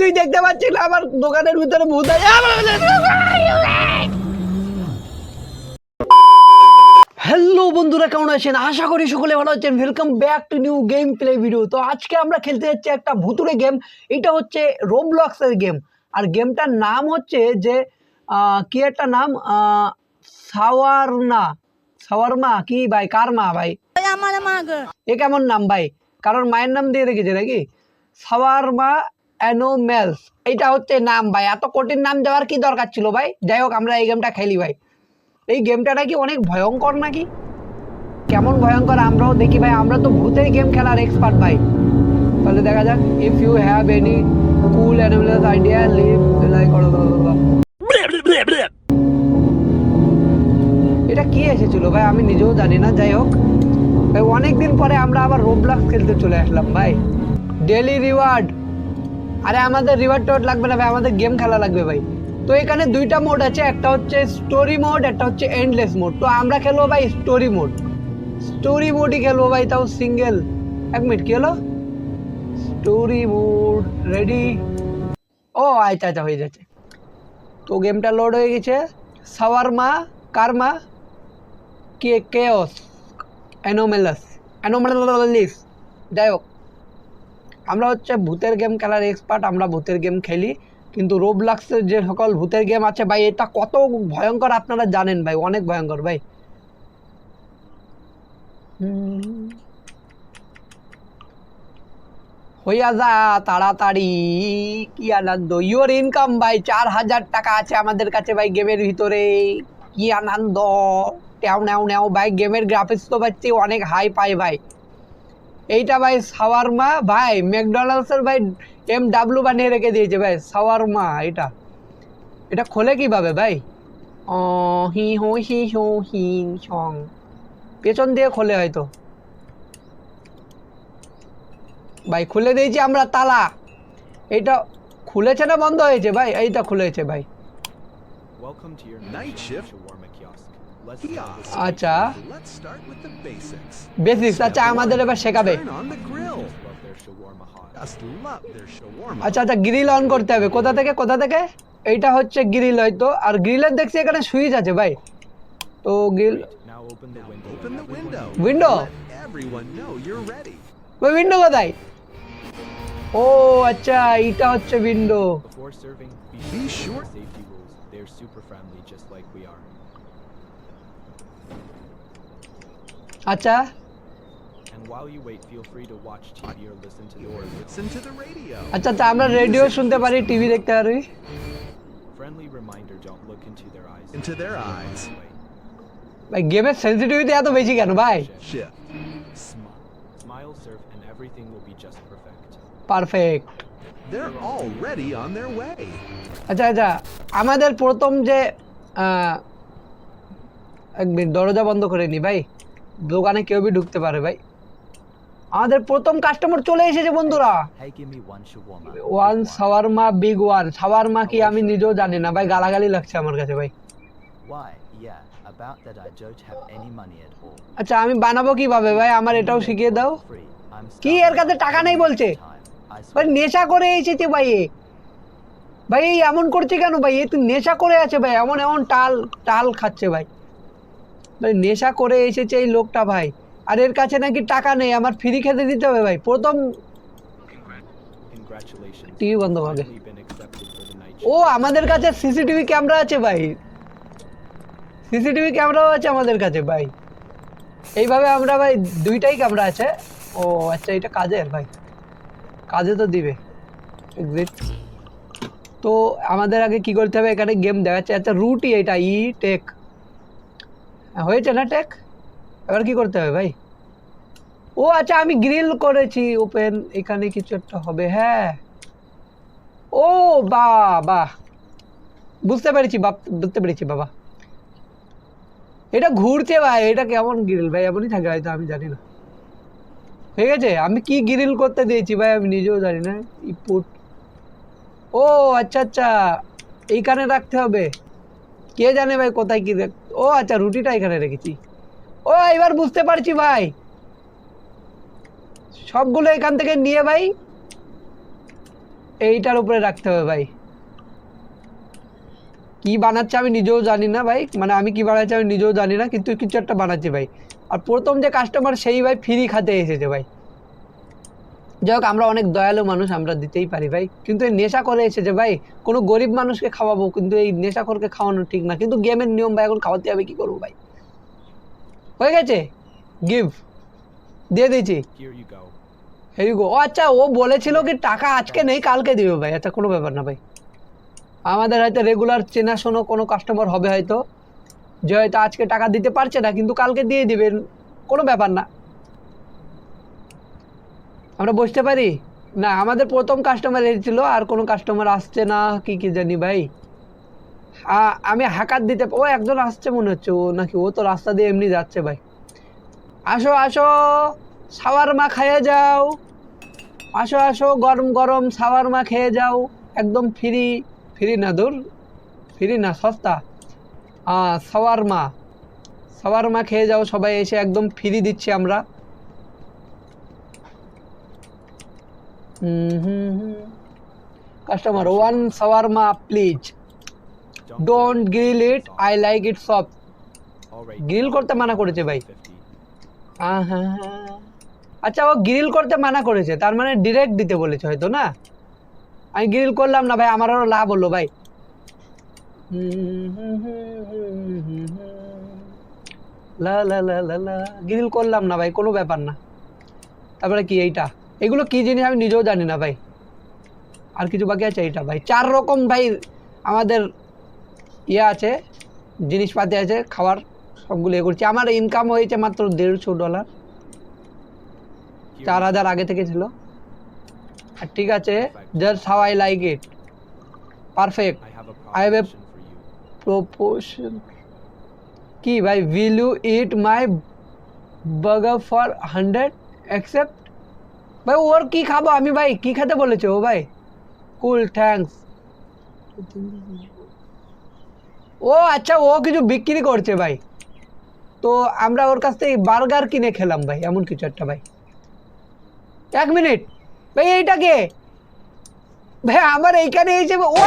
তুই দেখতে পাচ্ছিস না আমার দোকানের ভিতরে ভূত আছে। হ্যালো বন্ধুরা কেমন আছেন? আশা করি সকলে ভালো আছেন। Welcome back to new game play video তো আজকে আমরা খেলতে যাচ্ছি একটা ভুতুরে গেম এটা হচ্ছে রোবলক্সের গেম আর গেমটার নাম হচ্ছে যে কি একটা নাম? সাওয়ারনা। সাওয়ারমা কি ভাই? কার মা ভাই? আমার এ কেমন নাম ভাই? কারোর মায়ের নাম দিয়ে রেখেছে নাকি? সাওয়ারমা অ্যানোমেলস এইটা হচ্ছে নাম ভাই। এত কঠিন নাম দেওয়ার কি দরকার ছিল ভাই? যাই হোক, আমরা এই গেমটা খেলি ভাই। এই গেমটা নাকি অনেক ভয়ঙ্কর নাকি? কেমন ভয়ঙ্কর, আমরাও দেখি ভাই। আমরা তো ভূতের গেম খেলার এক্সপার্ট ভাই। তাহলে দেখা যাক if you have any cool animals idea leave like এটা কি এসেছিল ভাই? আমি নিজেও জানি না। যাই হোক, ভাই অনেক দিন পরে আমরা আবার রোবলাক্স খেলতে চলে আসলাম ভাই। ডেলি রিওয়ার্ড আরে আমাদের রিওয়ার্ড টোয়ার্ড লাগবে না ভাই, আমাদের গেম খেলা লাগবে ভাই। তো এখানে দুইটা মোড আছে, একটা হচ্ছে স্টোরি মোড একটা হচ্ছে এন্ডলেস মোড তো আমরা খেলব ভাই স্টোরি মোড স্টোরি মোডই খেলব ভাই, তাও সিঙ্গেল এক মিনিট, কি হলো? স্টোরি মোড রেডি ও আচ্ছা আচ্ছা হয়ে যাচ্ছে। তো গেমটা লোড হয়ে গেছে। সাওয়ারমা কারমা কে কেওস অ্যানোমেলাস অ্যানোমেলালিস যাই হোক। আমরা হচ্ছে ভূতের গেম খেলার এক্সপার্ট আমরা ভূতের গেম খেলি। কিন্তু রোবলাক্সের যে সকল ভূতের গেম আছে ভাই, এটা কত ভয়ঙ্কর আপনারা জানেন ভাই, অনেক ভয়ঙ্কর ভাই। হইয়া যা তাড়াতাড়ি, কি আনন্দ। ইওর ইনকাম ভাই, চার হাজার টাকা আছে আমাদের কাছে ভাই গেমের ভিতরে। কি আনন্দ। ট্যাও ন্যাও ন্যাও, ভাই গেমের গ্রাফিক্স তো পাচ্ছি অনেক হাই পাই ভাই। এইটা ভাই সাওয়ারমা ভাই ম্যাকডোনাল্ডসের ভাই এম ডাব্লু বানিয়ে রেখে দিয়েছে ভাই সাওয়ারমা এটা এটা খোলে কীভাবে ভাই? ও হি হো হি হো হি ছং পেছন দিয়ে খোলে হয়তো। ভাই খুলে দিয়েছি আমরা তালা। এটা খুলেছে না বন্ধ হয়েছে ভাই? এইটা খুলেছে ভাই। Welcome to your Night shift? আচ্ছা. বেসিক্স আচ্ছা আমাদের এবার শেখাবে. আচ্ছা আচ্ছা গ্রিল অন করতে হবে কোথা থেকে কোথা থেকে এইটা হচ্ছে গ্রিল হয়তো আর গ্রিলের দেখছি এখানে সুইচ আছে ভাই তো গ্রিল ready. ওই উইন্ডো কোথায় ও আচ্ছা এইটা হচ্ছে window be sure safety rules. They're super friendly, just like we are. আচ্ছা And while you wait, feel free to watch TV or listen to the radio. listen to the radio. আচ্ছা আচ্ছা আমরা radio শুনতে পারি TV দেখতে পারি Friendly reminder: don't look into their eyes. Into their eyes. Wait. ভাই গেমের sensitivity এত বেশি কেন ভাই Shift. Smile. Smile, surf, and everything will be just perfect. Perfect They're already on their way. আচ্ছা আচ্ছা আমাদের প্রথম যে আহ, এক মিনিট দরজা বন্ধ করে নি ভাই। দোকানে কেউ বি ঢুকতে পারে ভাই। আমাদের প্রথম কাস্টমার চলে এসেছে বন্ধুরা। One shawarma big one shawarma কি আমি নিজেও জানি না। ভাই গালাগালি লাগছে আমার কাছে ভাই. আচ্ছা আমি বানাবো কীভাবে ভাই? আমার এটাও শিখিয়ে দাও। কি এর কাছে টাকা নেই বলছে? ভাই নেশা করে এসেছে ভাই। ভাই এমন করছে কেন ভাই? এ তুই নেশা করে আছে ভাই। এমন এমন টাল টাল খাচ্ছে ভাই। ভাই নেশা করে এসেছে এই লোকটা ভাই। আর এর কাছে নাকি টাকা নেই আমার ফ্রি খেতে দিতে হবে ভাই। প্রথম টিভি বন্ধ হবে। ও আমাদের কাছে সিসিটিভি ক্যামেরা আছে ভাই। সিসিটিভি ক্যামেরাও আছে আমাদের কাছে ভাই। এইভাবে আমরা ভাই দুইটাই ক্যামেরা আছে। ও আচ্ছা এটা কাজের ভাই। কাজে তো দিবে। এক্সিট তো আমাদের আগে কি করতে হবে? এখানে গেম দেখাচ্ছে। আচ্ছা রুটই এটা ই টেক হয়েছে না টেক এবার কি করতে হবে ভাই? ও আচ্ছা আমি গ্রিল করেছি ওপেন এখানে কিছু একটা হবে হ্যাঁ। ও বা বাহ বুঝতে পেরেছি বাপ, বুঝতে পেরেছি বাবা। এটা ঘুরছে ভাই, এটা কেমন গ্রিল ভাই, এমনই থাকে হয়তো, আমি জানি না। ঠিক আছে, আমি কি গ্রিল করতে দিয়েছি ভাই, আমি নিজেও জানি না ইপুট ও আচ্ছা আচ্ছা এইখানে রাখতে হবে। কে জানে ভাই কোথায় কি রাখ- ও আচ্ছা রুটিটা এখানে রেখেছি। ও, এবার বুঝতে পারছি ভাই। সবগুলো এখান থেকে নিয়ে ভাই, এইটার উপরে রাখতে হবে ভাই। কি বানাচ্ছে আমি নিজেও জানি না ভাই। মানে আমি কি বানাচ্ছি আমি নিজেও জানি না, কিন্তু কিছু একটা বানাচ্ছি ভাই। আর প্রথম যে কাস্টমার সেই ভাই ফ্রি খাতে এসেছে ভাই। যাই হোক আমরা অনেক দয়ালু মানুষ আমরা দিতেই পারি ভাই। কিন্তু এই নেশা করে এসেছে ভাই কোনো গরিব মানুষকে খাওয়াবো কিন্তু এই নেশাখোরকে খাওয়ানো ঠিক না। কিন্তু গেমের নিয়ম ভাই এখন খাওয়াতে হবে কি করব ভাই? হয়ে গেছে? গিভ দিয়ে দিয়েছি। Here হেরি গো ও আচ্ছা ও বলেছিল কি টাকা আজকে নেই কালকে দিবে ভাই। আচ্ছা কোনো ব্যাপার না ভাই। আমাদের হয়তো রেগুলার চেনাশোনো কোনো কাস্টমার হবে হয়তো। যে হয়তো আজকে টাকা দিতে পারছে না কিন্তু কালকে দিয়ে দিবেন কোনো ব্যাপার না। আমরা বসতে পারি? না আমাদের প্রথম কাস্টমার এসেছিল আর কোনো কাস্টমার আসছে না কি কি জানি ভাই। আমি হাকাত দিতে ও একজন আসছে মনে হচ্ছে ও নাকি ও তো রাস্তা দিয়ে এমনি যাচ্ছে ভাই। আসো আসো সাওয়ারমা খেয়ে যাও। আসো আসো গরম গরম সাওয়ারমা খেয়ে যাও একদম ফ্রি ফ্রি না দূর ফ্রি না সস্তা। আহ, সাওয়ারমা সাওয়ারমা খেয়ে যাও সবাই এসে একদম ফ্রি দিচ্ছি আমরা। Customer one shawarma please don't grill it I like it soft grill করতে মানা করেছে ভাই। 50. আহা। আচ্ছা ও গ্রিল করতে মানা করেছে। তার মানে ডিরেক্ট দিতে বলেছে হয়তো, না? আমি গ্রিল করলাম না ভাই, আমার আরও লাভ হলো ভাই। লা লা লা লা গ্রিল করলাম না ভাই, কোনো ব্যাপার না। তারপরে কি এইটা? এগুলো কি জিনিস আমি নিজেও জানি না ভাই। আর কিছু বাকি আছে এটা ভাই। চার রকম ভাই আমাদের ইয়ে আছে জিনিসপাতি আছে খাবার সবগুলো এ করছি। আমার ইনকাম হয়েছে মাত্র দেড়শো ডলার চার হাজার আগে থেকে ছিল। আর ঠিক আছে just how I like it perfect I for you. Proportion কি ভাই? Will you eat my burger for hundred accept ভাই, ওর কি খাব? আমি ভাই, কি খেতে বলেছে ও ভাই? কুল থ্যাঙ্কস ও আচ্ছা ও কিছু বিক্রি করছে ভাই। তো আমরা ওর কাছ থেকে বার্গার কিনে খেলাম ভাই, এমন কিছু একটা ভাই। এক মিনিট। ভাই, এইটা কে? ভাই, আমার এইখানে এসে ও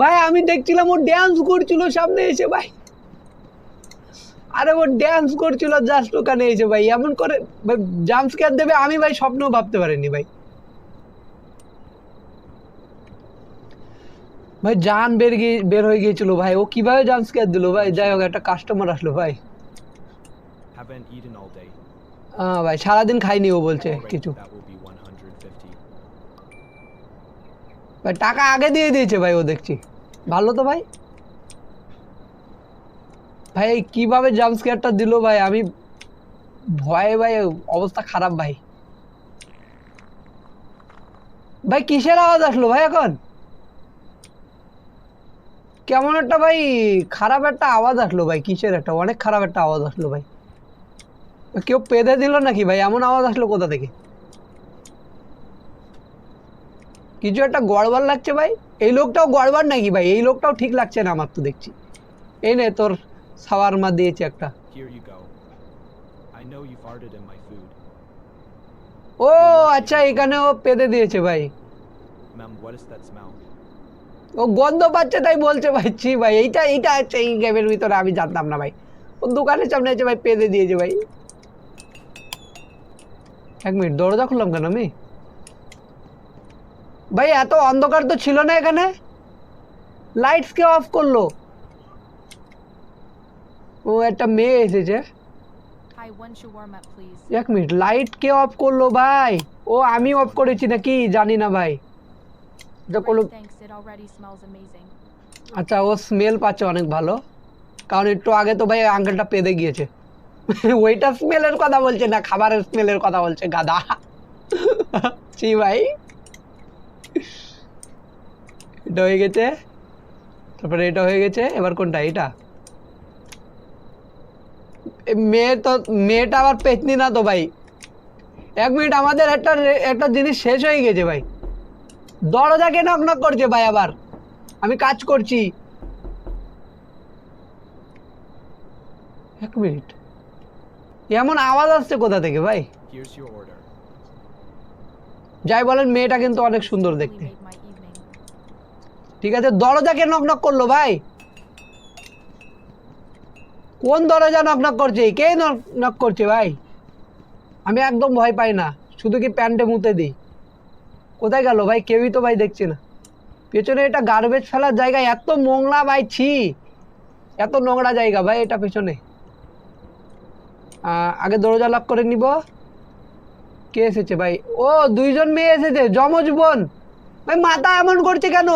ভাই, আমি দেখছিলাম ও ড্যান্স করছিল সামনে এসে ভাই। আরে ও ড্যান্স করছিল জাস্ট ওখানে এসে ভাই এমন করে জাম্প স্কেয়ার দেবে আমি ভাই স্বপ্নেও ভাবতে পারিনি ভাই। ভাই জান বের গিয়ে বের হয়ে গিয়েছিল ভাই ও কীভাবে জাম্প স্কেয়ার দিল ভাই? যাই হোক একটা কাস্টমার আসলো ভাই. হ্যাঁ ভাই সারাদিন খাইনি ও বলছে কিছু। That will be 150. ভাই টাকা আগে দিয়ে দিয়েছে ভাই ও দেখছি। ভালো তো ভাই? ভাই, কীভাবে জাম্প স্কেয়ারটা দিল ভাই? আমি ভয়ে ভাই, অবস্থা খারাপ ভাই। ভাই, কিসের আওয়াজ আসলো ভাই এখন? কেমন একটা ভাই, খারাপ একটা আওয়াজ আসলো ভাই, কিসের একটা? অনেক খারাপ একটা আওয়াজ আসলো ভাই। কেউ পেদে দিল নাকি ভাই? এমন আওয়াজ আসলো কোথা থেকে? কিছু একটা গড়বড় লাগছে ভাই? এই লোকটাও গড়বড় নাকি ভাই? এই লোকটাও ঠিক লাগছে না আমার তো দেখছি। এই নে তোর সাওয়ারমা দিয়েছে একটা. ও আচ্ছা এখানে ও পেদে দিয়েছে ভাই? ও গন্ধ পাচ্ছে তাই বলছে ভাই ছি ভাই এইটা এইটা হচ্ছে এই গেমের ভিতরে আমি জানতাম না ভাই। ও দোকানের সামনে আছে ভাই পেদে দিয়েছে ভাই। এক মিনিট দরজা খুললাম কেন আমি? ভাই এত অন্ধকার তো ছিল না এখানে। লাইটস কে অফ করল। ও একটা মেয়ে এসেছে. এক মিনিট লাইট কে অফ করল ভাই? ও আমি অফ করেছি নাকি? জানি না ভাই. আচ্ছা ও স্মেল পাচ্ছে অনেক ভালো। কারণ একটু আগে তো ভাই আঙ্কেলটা পেদে গিয়েছে। ওইটা স্মেলের কথা বলছে না খাবারের স্মেলের কথা বলছে গাদা ছি ভাই। এটা হয়ে গেছে। তারপরে এটা হয়ে গেছে এবার কোনটা এটা মেয়ে তো মেয়েটা আবার পেতনি না তো ভাই? এক মিনিট আমাদের একটা একটা জিনিস শেষ হয়ে গেছে ভাই। দরজাকে নক নক করছে ভাই আবার। আমি কাজ করছি। এক মিনিট। এমন আওয়াজ আসছে কোথা থেকে ভাই. যাই বলেন মেয়েটা কিন্তু অনেক সুন্দর দেখতে। ঠিক আছে দরজাকে নক নক করল ভাই। কোন দরজা নক নক করছে? কে নক নক করছে ভাই? আমি একদম ভয় পাই না। শুধু কি প্যান্টে মুতে দিই। কোথায় গেল ভাই? কেউই তো ভাই দেখছে না। পেছনে এটা গার্বেজ ফেলার জায়গা। এত নোংরা ভাই, ছি। এত নোংরা জায়গা ভাই এটা পেছনে। আগে দরজা লক করে নিব। কে এসেছে ভাই? ও, দুইজন মেয়ে এসেছে। যমজ বোন। ভাই, মাথা এমন করছে কেন?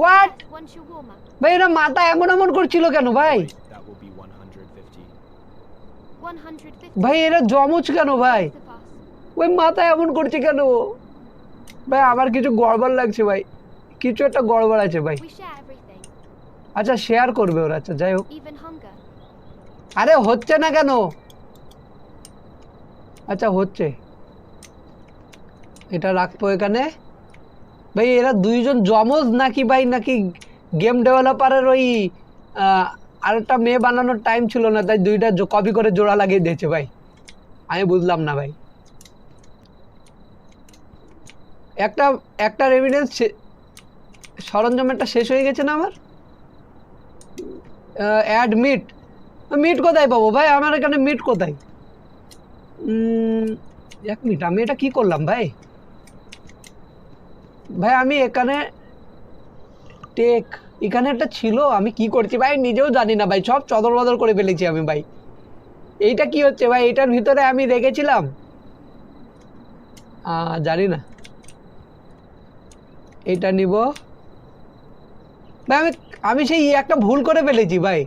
হোয়াট ভাই এরা মাথা এমন এমন করছিল কেন ভাই? Wait, that will be 150. 150. ভাই এরা জমজ কেন ভাই. ওই মাথা এমন করছে কেন? ভাই আমার কিছু গড়বড় লাগছে ভাই। কিছু একটা গড়বড় আছে ভাই। আচ্ছা শেয়ার করবে ওরা আচ্ছা যাই হোক। আরে হচ্ছে না কেন? আচ্ছা হচ্ছে। এটা রাখব এখানে। ভাই, এরা দুইজন জমজ নাকি ভাই? নাকি গেম ডেভেলপারের ওই আরেকটা মেয়ে বানানোর টাইম ছিল না, তাই দুইটা কপি করে জোড়া লাগিয়ে দিয়েছে ভাই। আমি বুঝলাম না ভাই। একটা একটা এভিডেন্স সরঞ্জাম একটা শেষ হয়ে গেছে না আমার? অ্যাড মিট মিট কোথায় পাবো ভাই? আমার এখানে মিট কোথায়? এক মিনিট আমি এটা কি করলাম ভাই? ভাই আমি এখানে টেক এখানে একটা ছিল আমি কি করছি ভাই নিজেও জানি না ভাই সব চদর বদল করে ফেলেছি আমি ভাই। এইটা কি হচ্ছে ভাই এটার ভিতরে আমি রেখেছিলাম জানি না। এটা নিব। ভাই আমি আমি সেই একটা ভুল করে ফেলেছি ভাই।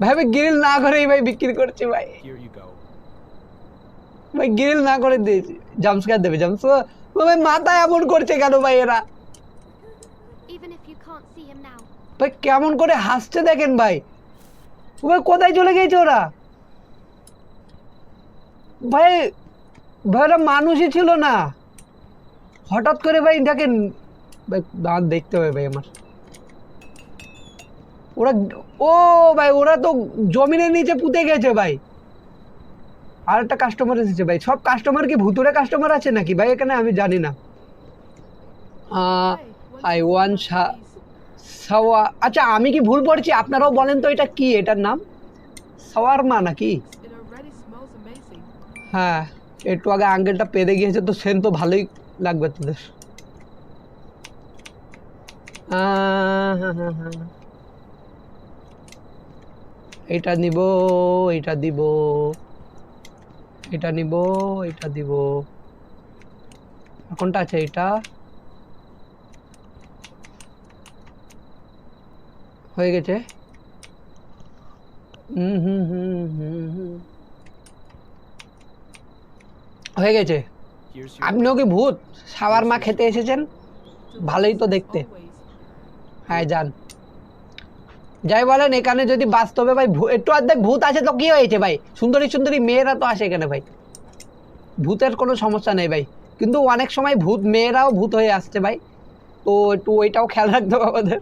ভাই আমি গ্রিল না করেই ভাই বিক্রি করছি ভাই. ভাই গ্রিল না করে দিয়েছি। জামস্কার দেবে জামস ভাই মাথা এমন করছে কেন ভাই এরা. ভাই কেমন করে হাসছে দেখেন ভাই। ও ভাই কোথায় চলে গেছে ওরা? ভাই ভাই ওরা মানুষই ছিল না। হঠাৎ করে ভাই দেখেন ভাই দাঁত দেখতে হবে ভাই আমার। ওরা ও ভাই ওরা তো জমিনের নিচে পুঁতে গেছে ভাই। আর একটা কাস্টমার এসেছে ভাই। সব কাস্টমার কি ভুতুরে কাস্টমার আছে নাকি? ভাই এখানে আমি জানি না। আই ওয়ান সাওয়া আচ্ছা আমি কি ভুল পড়ছি? আপনারাও বলেন তো এটা কি? এটার নাম? সাওয়ারমা নাকি. হ্যাঁ একটু আগে আঙ্গেলটা পেরে গিয়েছে তো সেন তো ভালোই লাগবে তোদের। এটা নিব এটা দিব। এটা নিব, এটা দিব। কোনটা আছে এটা? হয়ে গেছে? হুম হুম হুম হুম হয়ে গেছে। আপনিও কি ভূত? সাওয়ারমা খেতে এসেছেন? ভালোই তো দেখতে। হ্যাঁ যান। যাই বলেন, এখানে যদি বাস্তবে ভাই একটু অর্ধেক ভূত আছে তো কি হয়েছে ভাই? সুন্দরী সুন্দরী মেয়েরা তো আসে এখানে ভাই। ভূতের কোনো সমস্যা নেই ভাই। কিন্তু অনেক সময় ভূত মেয়েরাও ভূত হয়ে আসছে ভাই। তো একটু ওইটাও খেয়াল রাখতে হবে আমাদের।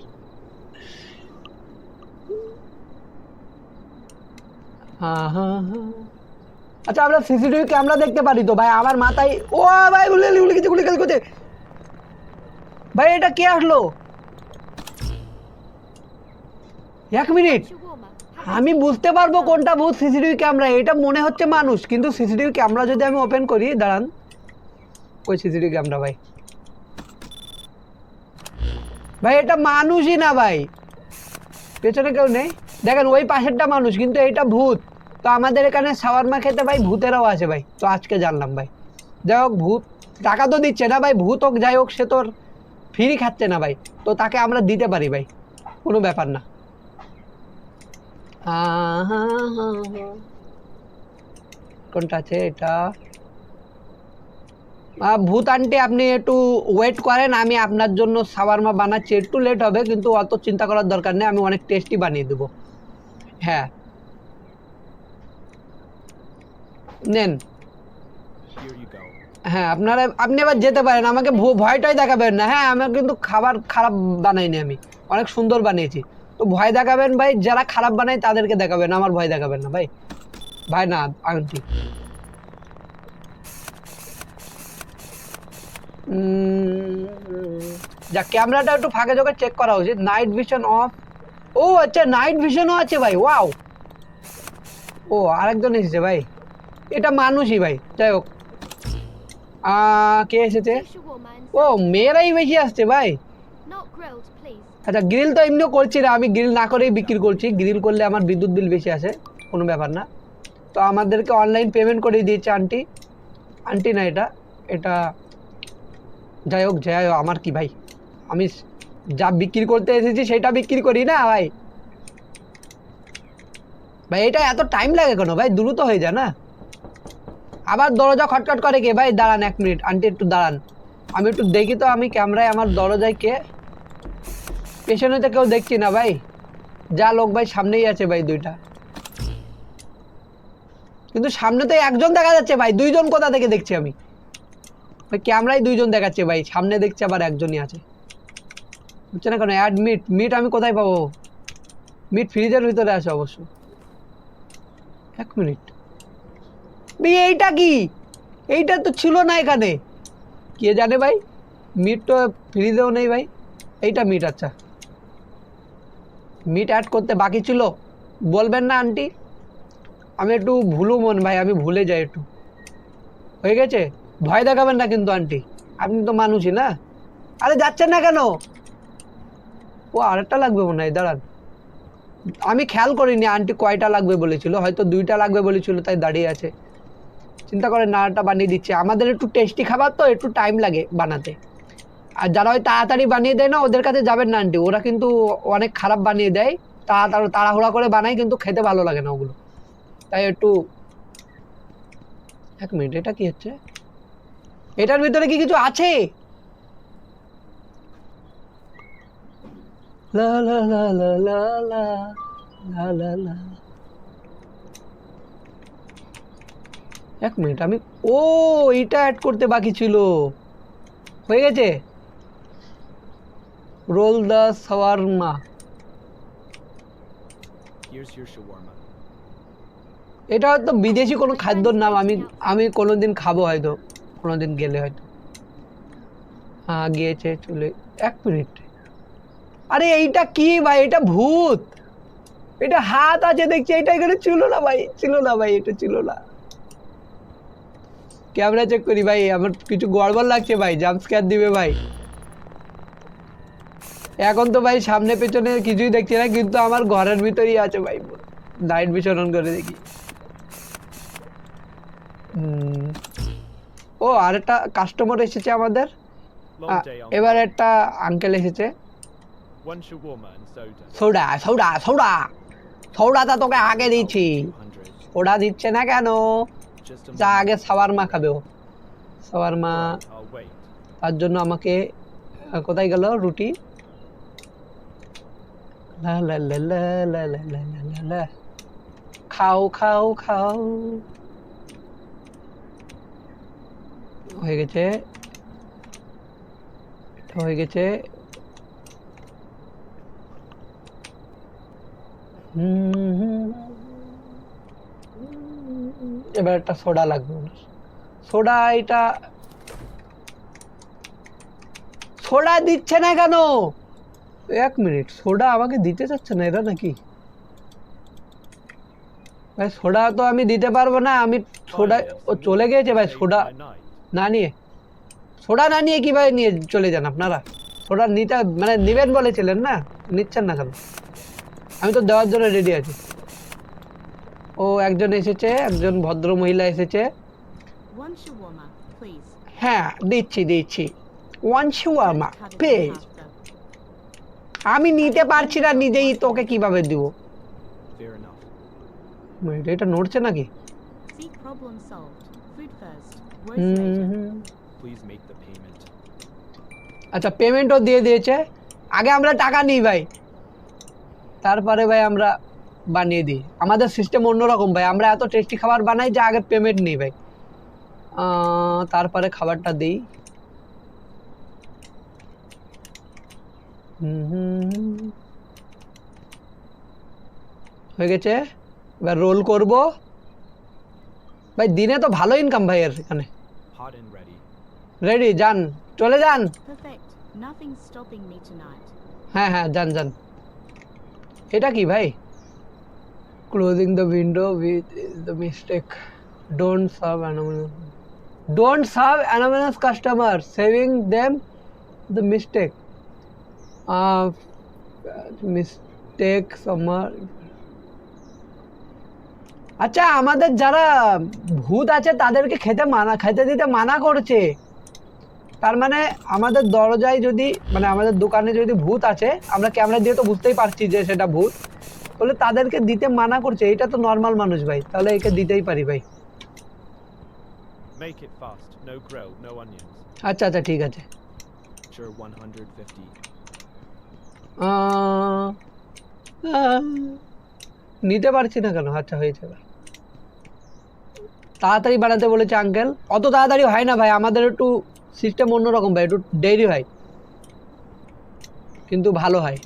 আচ্ছা আমরা সিসিটিভি ক্যামেরা দেখতে পারি তো ভাই, আমার মাথায় ও ভাই গুলি গুলি গুলি গেছে। ভাই, এটা কে আসলো? এক মিনিট। আমি বুঝতে পারব কোনটা ভূত সিসিটিভি ক্যামেরা, এটা মনে হচ্ছে মানুষ, কিন্তু সিসিটিভি ক্যামেরা যদি আমি ওপেন করি, দাঁড়ান। ওই সিসিটিভি ক্যামেরা, ভাই। ভাই, এটা মানুষই না, ভাই। পেছনে কেউ নেই। দেখেন, ওই পাশেরটা মানুষ, কিন্তু এটা ভূত। তো আমাদের এখানে সাওয়ারমা খেতে, ভাই, ভূতেরাও আছে, ভাই। তো আজকে জানলাম, ভাই। যাই হোক, ভূত, টাকা তো দিচ্ছে না, ভাই। ভূত হোক, যাই হোক, সে তোর ফ্রি খাচ্ছে না, ভাই। তো তাকে আমরা দিতে পারি, ভাই। কোনো ব্যাপার না। কোনটা আছে এটা? ভূত আন্টি, আপনি একটু ওয়েট করেন, আমি আপনার জন্য সাওয়ারমা বানাচ্ছি। একটু লেট হবে, কিন্তু অত চিন্তা করার দরকার নেই, আমি অনেক টেস্টি বানিয়ে দেবো। হ্যাঁ। নেন. হ্যাঁ আপনারা, আপনি এবার যেতে পারেন, আমাকে ভয়টাই দেখাবেন না। হ্যাঁ আমার কিন্তু খাবার খারাপ বানাইনি আমি। অনেক সুন্দর বানিয়েছি। তো ভয় দেখাবেন ভাই, যারা খারাপ বানায় তাদেরকে দেখাবেন, আমার ভয় দেখাবেন না ভাই। ভাই না আংটি যা ক্যামেরাটা একটু ফাঁকে চোখে চেক করা উচিত। নাইট ভিশন অফ ও আচ্ছা নাইট ভিশনও আছে ভাই ওয়াও ও, আরেকজন এসেছে ভাই। এটা মানুষই ভাই, যাই হোক। কে এসেছে? ও, মেয়েরাই বেশি আসছে ভাই. আচ্ছা গ্রিল তো এমনিও করছি না, আমি গ্রিল না করেই বিক্রি করছি। গ্রিল করলে আমার বিদ্যুৎ বিল বেশি আসে, কোনো ব্যাপার না। তো আমাদেরকে অনলাইন পেমেন্ট করে দিয়েছে আন্টি আন্টি না এটা এটা যাই হোক যাই হোক, আমার কি ভাই? আমি যা বিক্রি করতে এসেছি সেটা বিক্রি করি না ভাই? ভাই, এটা এত টাইম লাগে কেন? ভাই, দ্রুত হয়ে যায় না। আবার দরজা খটখট করে কে? ভাই, দাঁড়ান এক মিনিট আন্টি একটু দাঁড়ান। আমি একটু দেখি তো আমি ক্যামেরায় আমার দরজায় কে? পেছনে তো কেউ দেখছি না ভাই। যা লোক ভাই সামনেই আছে ভাই দুইটা। কিন্তু সামনে তো একজন দেখা যাচ্ছে ভাই, দুইজন কোথা থেকে দেখছি আমি? ভাই ক্যামেরায় দুইজন দেখাচ্ছে ভাই, সামনে দেখছি আবার একজনই আছে। বুঝছে না কেন? অ্যাড মিট মিট আমি কোথায় পাবো? মিট ফ্রিজের ভিতরে আছে অবশ্য। এক মিনিট। ভাই, এইটা কি? এইটা তো ছিল না এখানে। কে জানে ভাই? মিট তো ফ্রিজেও নেই ভাই। এইটা মিট আচ্ছা। মিট অ্যাড করতে বাকি ছিল? বলবেন না, আন্টি। আমি একটু ভুলু মন ভাই, আমি ভুলে যাই একটু। হয়ে গেছে? ভয় দেখাবেন না কিন্তু, আন্টি। আপনি তো মানুষই না? আরে যাচ্ছেন না কেন? ও, আরেকটা লাগবে মনে হয়, দাঁড়ান। আমি খেয়াল করিনি, আন্টি কয়টা লাগবে বলেছিল। হয়তো দুইটা লাগবে বলেছিল, তাই দাঁড়িয়ে আছে। চিন্তা করেন, নাড়াটা বানিয়ে দিচ্ছে। আমাদের একটু টেস্টি খাবার তো, একটু টাইম লাগে বানাতে। আর যারা ওই তাড়াতাড়ি বানিয়ে দেয় না, ওদের কাছে যাবেন না আন্টি ওরা কিন্তু অনেক খারাপ বানিয়ে দেয়। তাড়াতাড়ি, তাড়াহুড়া করে বানায়, কিন্তু খেতে ভালো লাগে না ওগুলো। তাই একটু এক মিনিট, এটা কি হচ্ছে? এটার ভিতরে কি কিছু আছে? লা লা লা লা লা লা লা এক মিনিট, আমি ও এটা অ্যাড করতে বাকি ছিল। হয়ে গেছে? Roll the shawarma Here's your shawarma. এটা হয়তো বিদেশি কোনো খাদ্যর নাম আমি আমি কোনোদিন খাব হয়তো কোনোদিন গেলে হয়তো। হ্যাঁ গিয়েছে চলে এক মিনিট আরে এইটা কি ভাই? এটা ভূত! এটা হাত আছে দেখছি এটা এখানে ছিল না ভাই ছিল না ভাই এটা ছিল না। ক্যামেরা চেক করি ভাই আমার কিছু গড়বড় লাগছে ভাই জাম্প স্ক্যার দিবে ভাই। এখন তো ভাই সামনে পেছনে কিছুই দেখছি না কিন্তু আমার ঘরের ভিতরেই আছে ভাই। লাইট বিচরণ করে দেখি। ও আর একটা কাস্টমার এসেছে আমাদের। এবার একটা আঙ্কেল এসেছে. সৌডা সৌডা সৌডা সৌডাটা তোকে আগে দিচ্ছি। 200. ওটা দিচ্ছে না কেন? যা. আগে সাওয়ারমা খাবে ও। সাওয়ারমা তার জন্য আমাকে কোথায় গেল? রুটি? লা লা লা লা লা লা লা লা লা লা। খাও খাও খাও হয়ে গেছে এটা হয়ে গেছে হুম, এবার একটা সোডা লাগবে। সোডা এটা সোডা দিচ্ছে না কেন এক মিনিট সোডা আমাকে দিতে চাচ্ছে না এরা নাকি? ভাই সোডা তো আমি দিতে পারব না আমি সোডা ও চলে গিয়েছে ভাই সোডা. না নিয়ে। সোডা না নিয়ে কীভাবে নিয়ে চলে যান আপনারা? সোডা নিতে মানে নেবেন বলেছিলেন না? নিচ্ছেন না কেন? আমি তো দেওয়ার জন্য রেডি আছি। ও একজন এসেছে একজন ভদ্র মহিলা এসেছে. হ্যাঁ দিচ্ছি দিচ্ছি। ওয়ান শিওয়ারমা Cut আমি নিতে পারছি না নিজেই তোকে কীভাবে দিব. এটা নড়ছে নাকি? আচ্ছা পেমেন্টও দিয়ে দিয়েছে। আগে আমরা টাকা নিই ভাই। তারপরে ভাই আমরা বানিয়ে দিই। আমাদের সিস্টেম অন্যরকম ভাই। আমরা এত টেস্টি খাবার বানাই যে আগে পেমেন্ট নিই ভাই। তারপরে খাবারটা দিই হুম, হুম, হুম। হয়ে গেছে? এবার রোল করব। ভাই দিনে তো ভালো ইনকাম ভাই এর এখানে. রেডি যান। চলে যান. হ্যাঁ হ্যাঁ যান যান। এটা কি ভাই? Closing the window with the mistake don't serve anonymous don't serve anonymous customer saving them the mistake mistake summer আচ্ছা আমাদের যারা ভূত আছে তাদেরকে খেতে মানা খেতে দিতে মানা করছে তার মানে আমাদের দরজায় যদি মানে আমাদের দোকানে যদি ভূত আছে আমরা ক্যামেরা দিয়ে তো বুঝতেই পারছি যে সেটা ভূত বলে তাদেরকে দিতে মানা করছে এটা তো নর্মাল মানুষ ভাই তাহলে একে দিতেই পারি ভাই Make it fast. No grill, no onions. আচ্ছা আচ্ছা ঠিক আছে Sure, 150. নিতে পারছি না কেন? আচ্ছা হয়েছে। তাড়াতাড়ি বানাতে বলেছে আঙ্কেল অত তাড়াতাড়ি হয় না ভাই, আমাদের একটু সিস্টেম অন্যরকম ভাই, একটু দেরি হয়। কিন্তু ভালো হয়।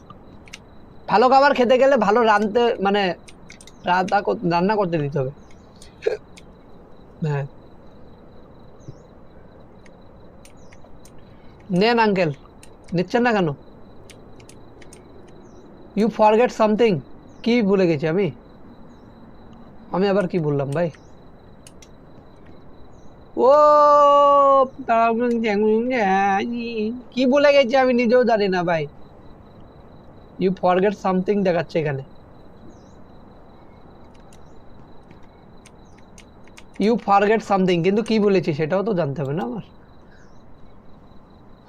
ভালো খাবার খেতে গেলে ভালো রাঁধতে মানে রান্না রান্না করতে দিতে হবে। হ্যাঁ। নেন আঙ্কেল নিচ্ছেন না কেন? ইউ ফরগেট সামথিং কি ভুলে গেছি আমি? আমি আবার কি বললাম ভাই? ও কি বলে গেছি আমি নিজেও জানি না ভাই। ইউ ফরগেট সামথিং দেখাচ্ছে এখানে। ইউ ফরগেট সামথিং কিন্তু কি বলেছি সেটাও তো জানতে হবে না আমার।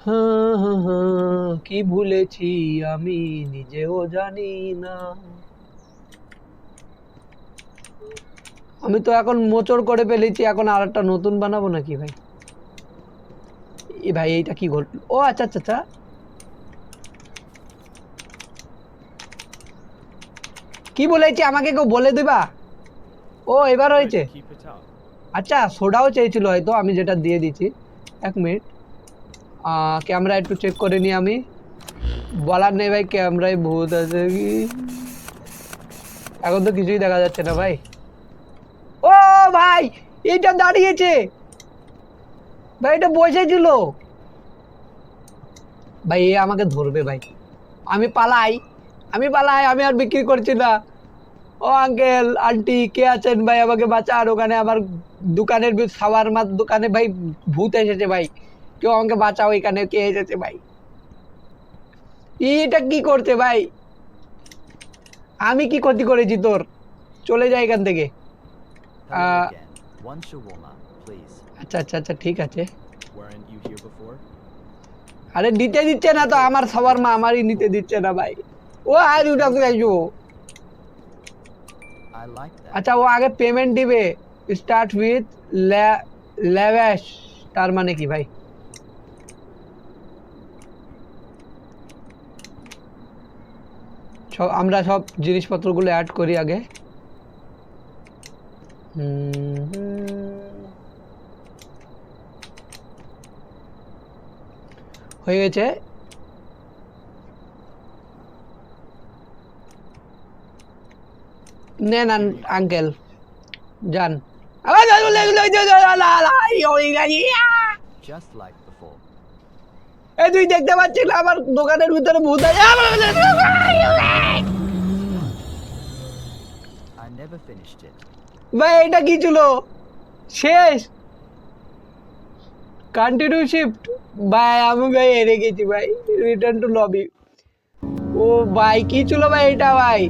হ্যাঁ হ্যাঁ কি ভুলেছি আমি নিজেও জানি না। আমি তো এখন মোচড় করে ফেলেছি এখন আর একটা নতুন বানাবো নাকি ভাই? এ ভাই এইটা কি ঘটল? ও আচ্ছা আচ্ছা আচ্ছা। কি বলেছি আমাকে কেউ বলে দিবা? ও এবার হয়েছে. আচ্ছা সোডাও চেয়েছিল হয়তো আমি যেটা দিয়ে দিচ্ছি এক মিনিট। ক্যামেরা একটু চেক করে নিই আমি। বলার নেই ভাই ক্যামেরায় ভূত আছে কি? এখন তো কিছুই দেখা যাচ্ছে না ভাই। ও ভাই, এইটা দাঁড়িয়েছে। ভাই, এটা বসেছিল। ভাই, এ আমাকে ধরবে ভাই। আমি পালাই আমি পালাই, আমি আর বিক্রি করছি না। ও আঙ্কেল আন্টি কে আছেন ভাই আমাকে বাঁচান? ওখানে আমার দোকানের সাবার মার দোকানে ভাই ভূত এসেছে ভাই। কেউ আমাকে বাঁচাও এখানে কে এসেছে ভাই এটা কি করছে ভাই আমি কি ক্ষতি করেছি তোর চলে যাই এখান থেকে Uh. আচ্ছা আচ্ছা আচ্ছা ঠিক আছে? আরে দিতে দিচ্ছে না তো আমার সবার মা আমারই নিতে দিচ্ছে না ভাই ও আর like that. আচ্ছা ও আগে পেমেন্ট দিবে স্টার্ট উইথ ল্যাভ্যাশ তার মানে কি ভাই সব আমরা সব জিনিসপত্রগুলো অ্যাড করি আগে। হয়ে গেছে নেন আঙ্কেল যান Just like. এই তুই দেখতে পাচ্ছিস না? আমার দোকানের ভিতরে ভূত আছে. ভাই এটা কি ছিল? শেষ। কন্টিনিউ শিফট ভাই আমি ভাই হেরে গেছি ভাই। রিটার্ন টু লবি ও ভাই কি ছিল ভাই এটা ভাই?